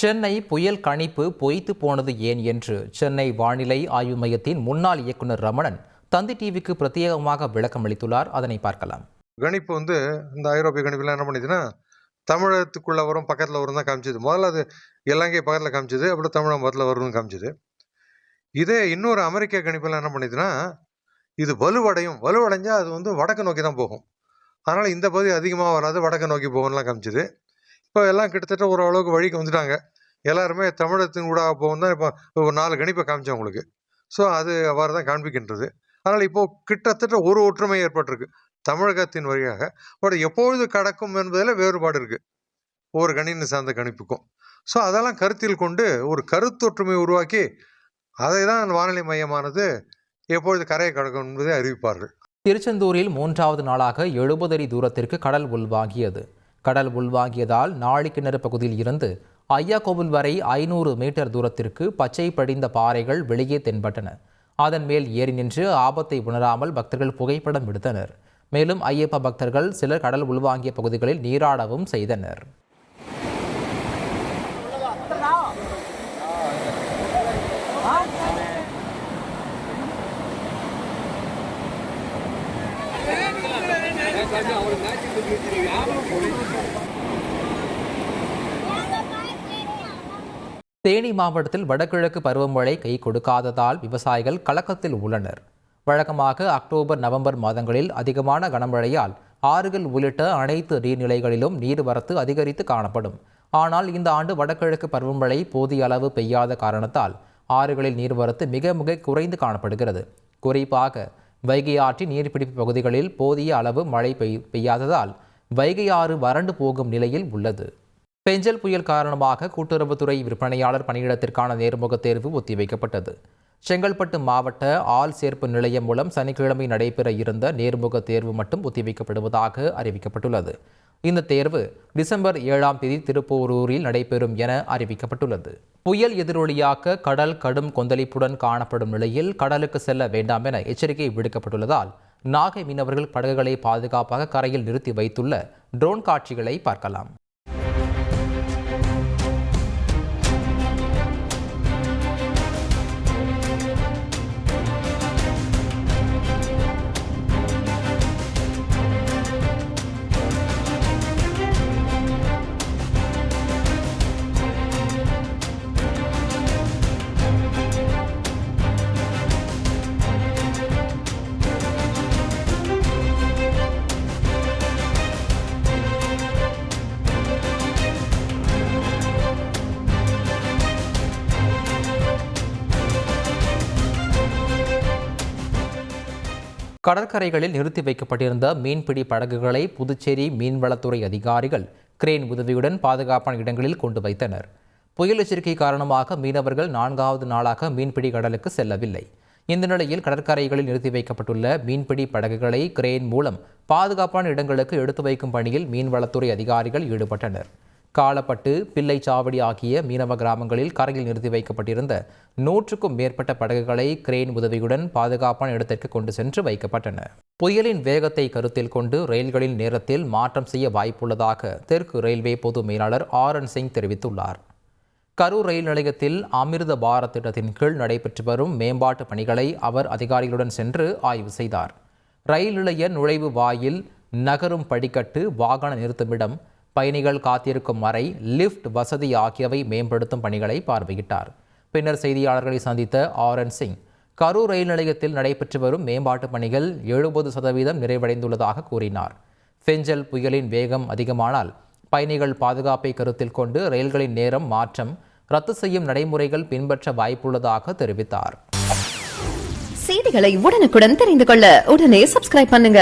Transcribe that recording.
சென்னை புயல் கணிப்பு பொய்த்து போனது ஏன் என்று சென்னை வானிலை ஆய்வு மையத்தின் முன்னாள் இயக்குனர் ரமணன் தந்தி டிவிக்கு பிரத்யேகமாக விளக்கம் அளித்துள்ளார். அதனை பார்க்கலாம். கணிப்பு வந்து இந்த ஐரோப்பிய கணிப்புலாம் என்ன பண்ணிதுன்னா தமிழகத்துக்குள்ளே வரும் பக்கத்தில் வரும் தான் காமிச்சது. முதல்ல அது இலங்கை பக்கத்தில் காமிச்சது அப்புறம் தமிழகம் பக்கத்தில் வரும்னு காமிச்சது. இதே இன்னொரு அமெரிக்க கணிப்பெல்லாம் என்ன பண்ணிதுன்னா இது வலுவடையும். வலுவடைஞ்சால் அது வந்து வடக்கு நோக்கி தான் போகும். அதனால் இந்த பகுதி அதிகமாக வராது வடக்கு நோக்கி போகும்லாம் காமிச்சது. இப்போ எல்லாம் கிட்டத்தட்ட ஓரளவுக்கு வழிக்கு வந்துட்டாங்க. எல்லாருமே தமிழகத்தின் ஊடாக போகும் தான் இப்போ ஒரு நாலு கணிப்பை காமிச்சேன் உங்களுக்கு. ஸோ அது அவ்வாறு தான் காண்பிக்கின்றது. அதனால் இப்போது கிட்டத்தட்ட ஒரு ஒற்றுமை ஏற்பட்டிருக்கு தமிழகத்தின் வழியாக. பட் எப்பொழுது கடக்கும் என்பதில் வேறுபாடு இருக்குது ஒவ்வொரு கணினி சார்ந்த கணிப்புக்கும். ஸோ அதெல்லாம் கருத்தில் கொண்டு ஒரு கருத்தொற்றுமை உருவாக்கி அதை தான் வானிலை மையமானது எப்பொழுது கரையை கடக்கும் என்பதை அறிவிப்பார்கள். திருச்செந்தூரில் மூன்றாவது நாளாக எழுபது அடி தூரத்திற்கு கடல் உள்வாங்கியது கடல் உள்வாங்கியதால் நாழிக்கிணறு பகுதியில் இருந்து ஐயாக்கோவில் வரை ஐநூறு மீட்டர் தூரத்திற்கு பச்சை படிந்த பாறைகள் வெளியே தென்பட்டன. அதன் மேல் ஏறி நின்று ஆபத்தை உணராமல் பக்தர்கள் புகைப்படம் எடுத்தனர். மேலும் ஐயப்ப பக்தர்கள் சிலர் கடல் உள்வாங்கிய பகுதிகளில் நீராடவும் செய்தனர். தேனி மாவட்டத்தில் வடகிழக்கு பருவமழை கை கொடுக்காததால் விவசாயிகள் கலக்கத்தில் உள்ளனர். வழக்கமாக அக்டோபர் நவம்பர் மாதங்களில் அதிகமான கனமழையால் ஆறுகள் உள்ளிட்ட அனைத்து நீர்நிலைகளிலும் நீர்வரத்து அதிகரித்து காணப்படும். ஆனால் இந்த ஆண்டு வடகிழக்கு பருவமழை போதிய அளவு பெய்யாத காரணத்தால் ஆறுகளில் நீர்வரத்து மிக மிக குறைந்து காணப்படுகிறது. குறிப்பாக வைகை ஆற்றின் நீர்பிடிப்பு பகுதிகளில் போதிய அளவு மழை பெய் பெய்யாததால் வைகை ஆறு வறண்டு போகும் நிலையில் உள்ளது. பெஞ்சல் புயல் காரணமாக கூட்டுறவுத்துறை விற்பனையாளர் பணியிடத்திற்கான நேர்முகத் தேர்வு ஒத்திவைக்கப்பட்டது. செங்கல்பட்டு மாவட்ட ஆள் சேர்ப்பு நிலையம் மூலம் சனிக்கிழமை நடைபெற இருந்த நேர்முகத் தேர்வு மட்டும் ஒத்திவைக்கப்படுவதாக அறிவிக்கப்பட்டுள்ளது. இந்த தேர்வு டிசம்பர் ஏழாம் தேதி திருப்போரூரில் நடைபெறும் என அறிவிக்கப்பட்டுள்ளது. புயல் எதிரொலியாக்க கடல் கடும் கொந்தளிப்புடன் காணப்படும் நிலையில் கடலுக்கு செல்ல வேண்டாம் என எச்சரிக்கை விடுக்கப்பட்டுள்ளதால் நாகை மீனவர்கள் படகுகளை பாதுகாப்பாக கரையில் நிறுத்தி வைத்துள்ள ட்ரோன் காட்சிகளை பார்க்கலாம். கடற்கரைகளில் நிறுத்தி வைக்கப்பட்டிருந்த மீன்பிடி படகுகளை புதுச்சேரி மீன்வளத்துறை அதிகாரிகள் கிரேன் உதவியுடன் பாதுகாப்பான இடங்களில் கொண்டு வைத்தனர். புயல் எச்சரிக்கை காரணமாக மீனவர்கள் நான்காவது நாளாக மீன்பிடி கடலுக்கு செல்லவில்லை. இந்த நிலையில் கடற்கரைகளில் நிறுத்தி வைக்கப்பட்டுள்ள மீன்பிடி படகுகளை கிரேன் மூலம் பாதுகாப்பான இடங்களுக்கு எடுத்து வைக்கும் பணியில் மீன்வளத்துறை அதிகாரிகள் ஈடுபட்டனர். காலப்பட்டு பிள்ளைச்சாவடி ஆகிய மீனவ கிராமங்களில் கரையில் நிறுத்தி வைக்கப்பட்டிருந்த நூற்றுக்கும் மேற்பட்ட படகுகளை கிரேன் உதவியுடன் பாதுகாப்பான இடத்திற்கு கொண்டு சென்று வைக்கப்பட்டன. புயலின் வேகத்தை கருத்தில் கொண்டு ரயில்களின் நேரத்தில் மாற்றம் செய்ய வாய்ப்புள்ளதாக தெற்கு ரயில்வே பொது மேலாளர் ஆர் என் சிங் தெரிவித்துள்ளார். கரூர் ரயில் நிலையத்தில் அமிர்த பாரத் திட்டத்தின் கீழ் நடைபெற்று வரும் மேம்பாட்டு பணிகளை அவர் அதிகாரிகளுடன் சென்று ஆய்வு செய்தார். ரயில் நிலைய நுழைவு வாயில் நகரும் படிக்கட்டு வாகன நிறுத்துமிடம் பயணிகள் காத்திருக்கும் வரை லிஃப்ட் வசதி ஆகியவை மேம்படுத்தும் பணிகளை பார்வையிட்டார். பின்னர் செய்தியாளர்களை சந்தித்த ஆரன் சிங் கரூர் ரயில் நிலையத்தில் நடைபெற்று வரும் மேம்பாட்டு பணிகள் எழுபது சதவீதம் நிறைவடைந்துள்ளதாக கூறினார். ஃபெஞ்சல் புயலின் வேகம் அதிகமானால் பயணிகள் பாதுகாப்பை கருத்தில் கொண்டு ரயில்களின் நேரம் மாற்றம் ரத்து செய்யும் நடைமுறைகள் பின்பற்ற வாய்ப்புள்ளதாக தெரிவித்தார். செய்திகளை உடனுக்குடன் தெரிந்து கொள்ள உடனே சப்ஸ்கிரைப் பண்ணுங்க.